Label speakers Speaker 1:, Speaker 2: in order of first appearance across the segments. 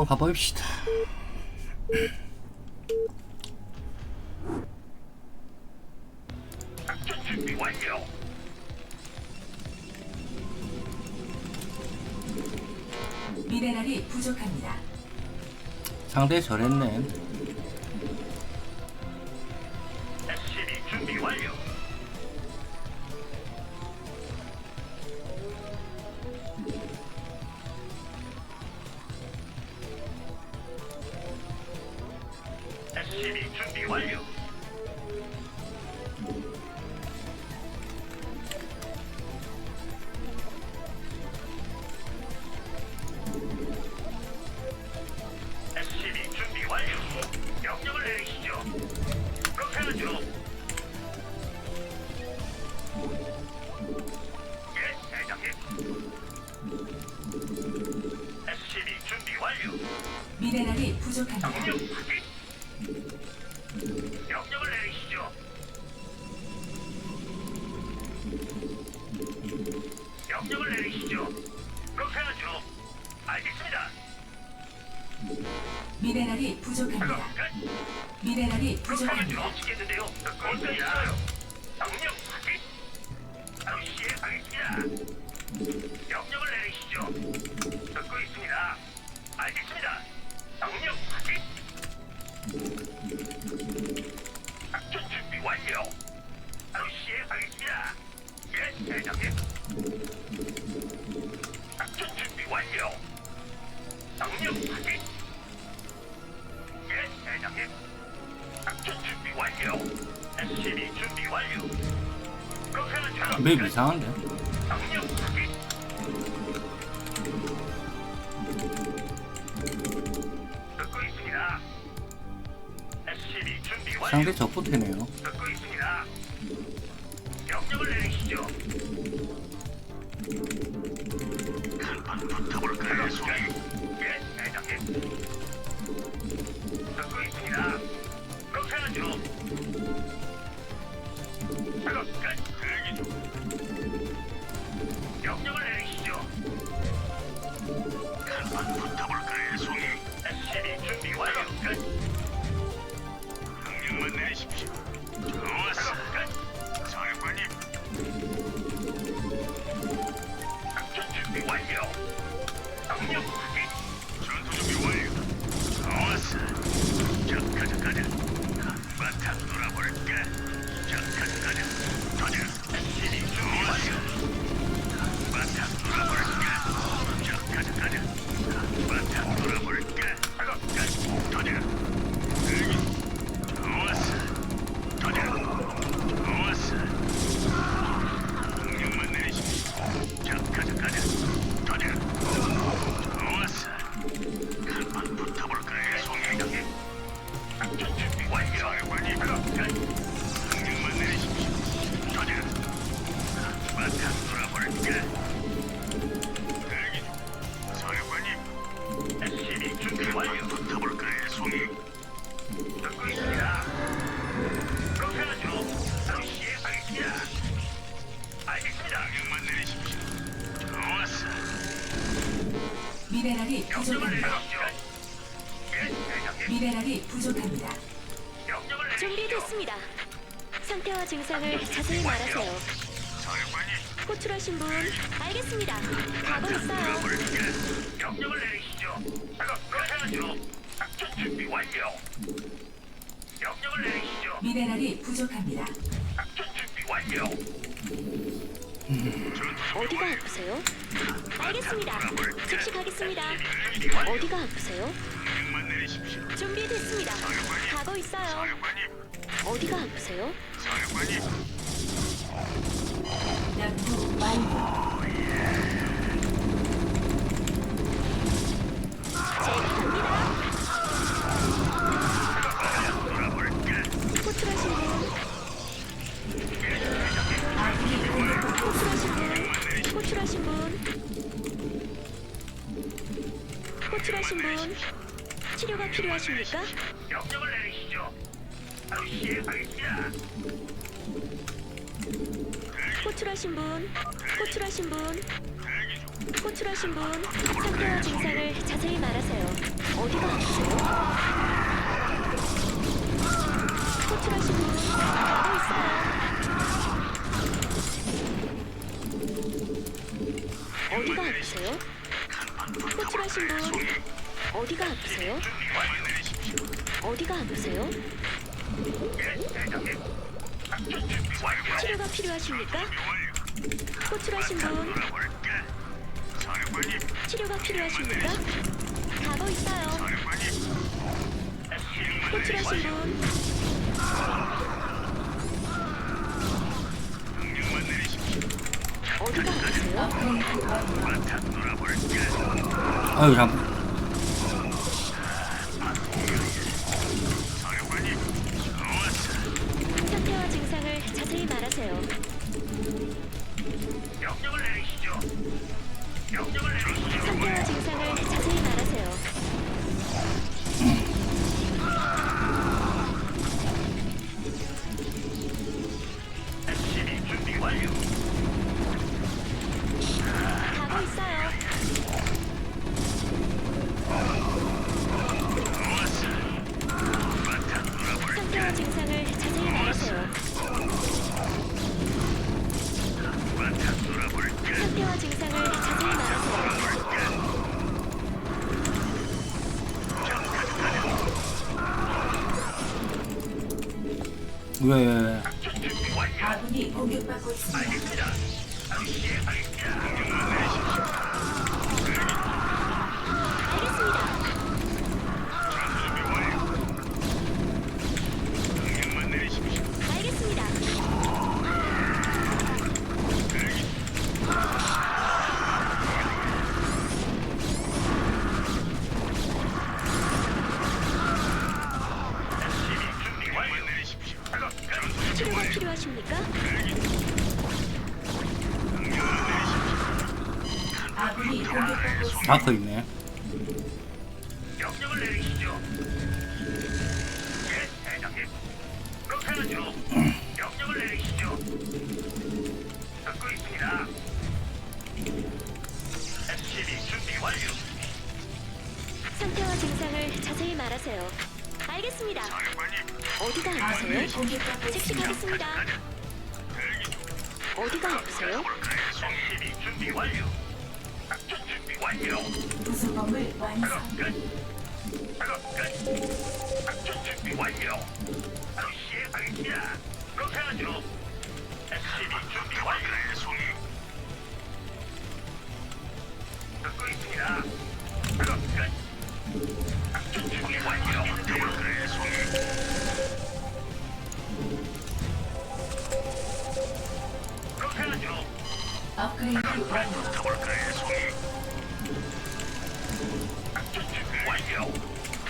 Speaker 1: 한번 가봅시다.
Speaker 2: 미네랄이 부족합니다.
Speaker 1: 상대 저랬네.
Speaker 3: SCB 준비 완료. SCB 준비 완료. SCB 준비 완료. 명령을 내리시죠. 그렇게 하죠. 예, 대장님. SCB 준비 완료.
Speaker 2: 미네랄이 부족합니다.
Speaker 3: 명령
Speaker 2: 미네랄이 부족합니다.
Speaker 3: 끝.
Speaker 2: 미네랄이
Speaker 3: 하면
Speaker 2: 부족합니다.
Speaker 3: 어떻겠는데요? 듣고 있어요. 명령 확인. 바로 시행하겠습니다. 명령을 내리시죠. 듣고 있습니다. 알겠습니다. 명령 확인. 작전 준비 완료.
Speaker 1: 맵 이상한데? 상대 적부태네요.
Speaker 3: 만났다.
Speaker 2: 미네랄이
Speaker 3: 명령을
Speaker 2: 부족합니다.
Speaker 3: 예, 대장님.
Speaker 2: 미네랄이 부족합니다.
Speaker 3: 명령을.
Speaker 4: 준비됐습니다. 상태와 증상을 자세히 말하세요.
Speaker 3: 사령관님,
Speaker 4: 호출하신 분 알겠습니다. 가고 있어요.
Speaker 3: 물어볼게. 명령을 내리시죠. 작업 하죠. 작전 준비 완료. 명령을 내리시죠.
Speaker 2: 미네랄이 부족합니다.
Speaker 3: 작전 준비 완료.
Speaker 4: 어디가 아프세요? 알겠습니다. 즉시 가겠습니다. 어디가 아프세요? 준비됐습니다. 가고 있어요. 어디가 아프세요?
Speaker 3: 사령관님.
Speaker 4: 필요하십니까?
Speaker 3: 명령을 내리시죠. 바로 시행하겠습니다.
Speaker 4: 호출하신 분, 호출하신 분, 호출하신 분, 상태와 증상을 자세히 말하세요. 어디가 아프세요?
Speaker 3: 호출하신 분, 가고 있어요.
Speaker 4: 어디가 아프세요?
Speaker 3: 호출하신 분, 예, 대장님. 작전 준비 완료.
Speaker 4: 치료가 필요하십니까? 호출하신 분 치료가 필요하십니까? 가고 있어요. 호출하신 분. 어디가 아프세요?
Speaker 1: 아유 잠. 왜?
Speaker 3: 준비 완료.
Speaker 2: 아군이 공격받고 있습니다.
Speaker 3: 알겠습니다.
Speaker 1: 마크 있네.
Speaker 3: 명령을 내리시죠. 예, 대장님. 그렇게 하죠. 명령을 내리시죠. 듣고 있습니다. SCB 준비 완료.
Speaker 4: 상태와 증상을 자세히 말하세요. 알겠습니다.
Speaker 3: 사령관님,
Speaker 4: 어디가 아프세요?
Speaker 3: 대기 중.
Speaker 4: 어디가 아프세요?
Speaker 3: SCB 준비 완료. 완료.
Speaker 2: 부속범을 완성.
Speaker 3: 작업 끝. 작업 끝. 작전 준비 완료.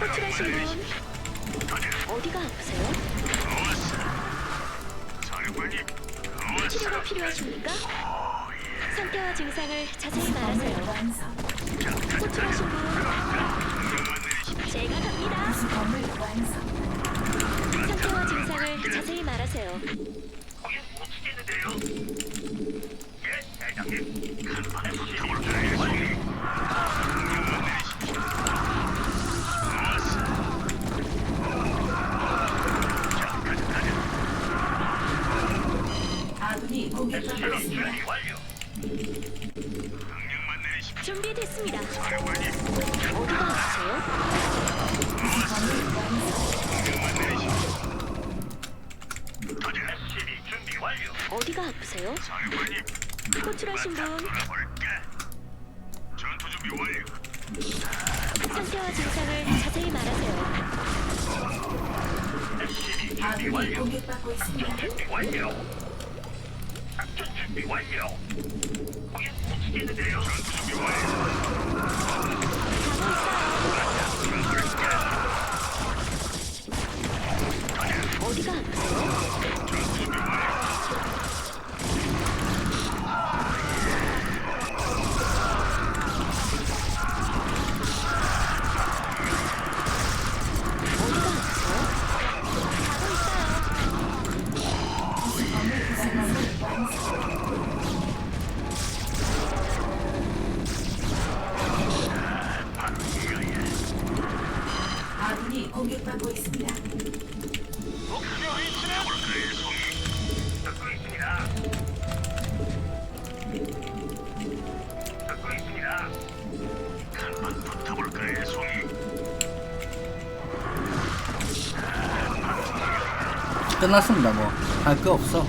Speaker 4: 호출하신 분 어디가 아프세요? 치료가 필요하십니까? 상태와 증상을 자세히 말하세요.
Speaker 2: 완성.
Speaker 4: 호출하신 분 제가 갑니다.
Speaker 2: 완성.
Speaker 4: 상태와 증상을 자세히 말하세요.
Speaker 3: 거긴 못 치겠는데요? 예, 대장님. 사령관님,
Speaker 4: 호출하신 분?
Speaker 3: 전투 준비 완료.
Speaker 4: 상태와 증상을 자세히 말하세요.
Speaker 3: 준비
Speaker 2: 아군이
Speaker 3: 완료.
Speaker 2: 공격받고 있습니다.
Speaker 3: 준비 완료. 작전 준비 완료. 거긴 못 치겠는데요?
Speaker 1: 끝났습니다 뭐 할 거 없어.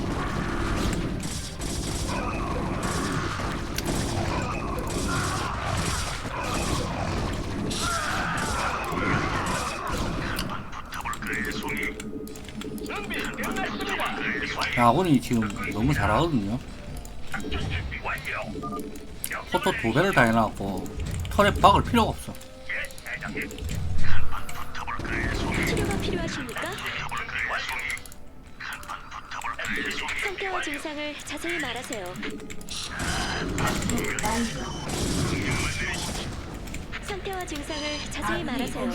Speaker 1: 아군이 지금 너무 잘하거든요. 포토 두 배를 다 해놨고 털에 박을 필요가 없어?
Speaker 4: 치료가 필요하십니까?
Speaker 3: 붙어볼까요, 송이? 한판 붙어볼까요, 송이?
Speaker 4: 상태와 증상을 자세히 말하세요. 상태와 증상을 자세히 말하세요.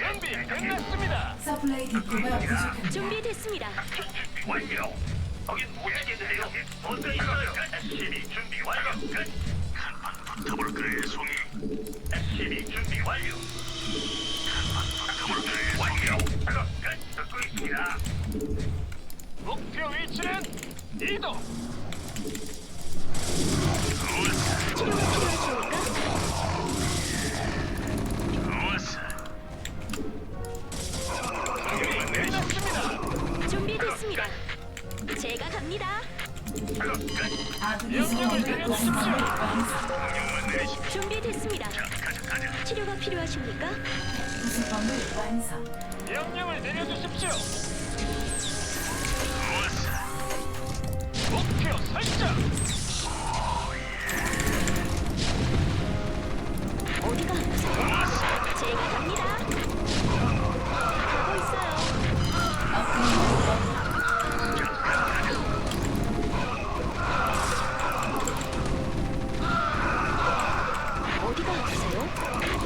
Speaker 3: 준비 끝났습니다.
Speaker 2: 서플라이 디포가 부족합니다.
Speaker 4: 준비됐습니다.
Speaker 3: 준비 완료. 거긴 못하겠는데요. 있어요. SCB 준비 완료. 끝. 한판 붙어볼까요, 송이? SCB 준비 완료. 목표 위치는 이동.
Speaker 2: 명령을
Speaker 3: 내려주십시오. 목표 설정.
Speaker 4: 어디가? 제가 갑니다. 가고 있어요. 어디가 아프세요?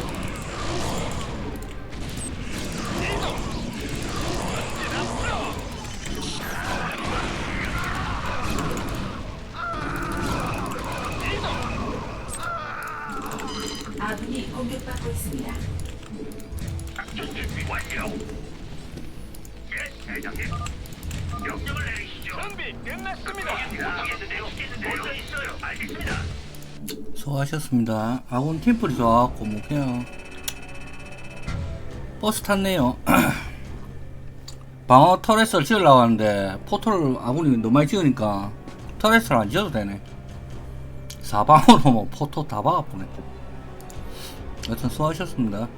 Speaker 3: 준비 끝났습니다.
Speaker 1: 수고하셨습니다. 아군 팀플이 좋아갖고 뭐 그냥 버스 탔네요. 방어 터렛을 지으려고 하는데 포토를 아군이 너무 많이 지으니까 터렛을 안 지어도 되네. 사방으로 뭐 포토 다 박아보네. 여튼 수고하셨습니다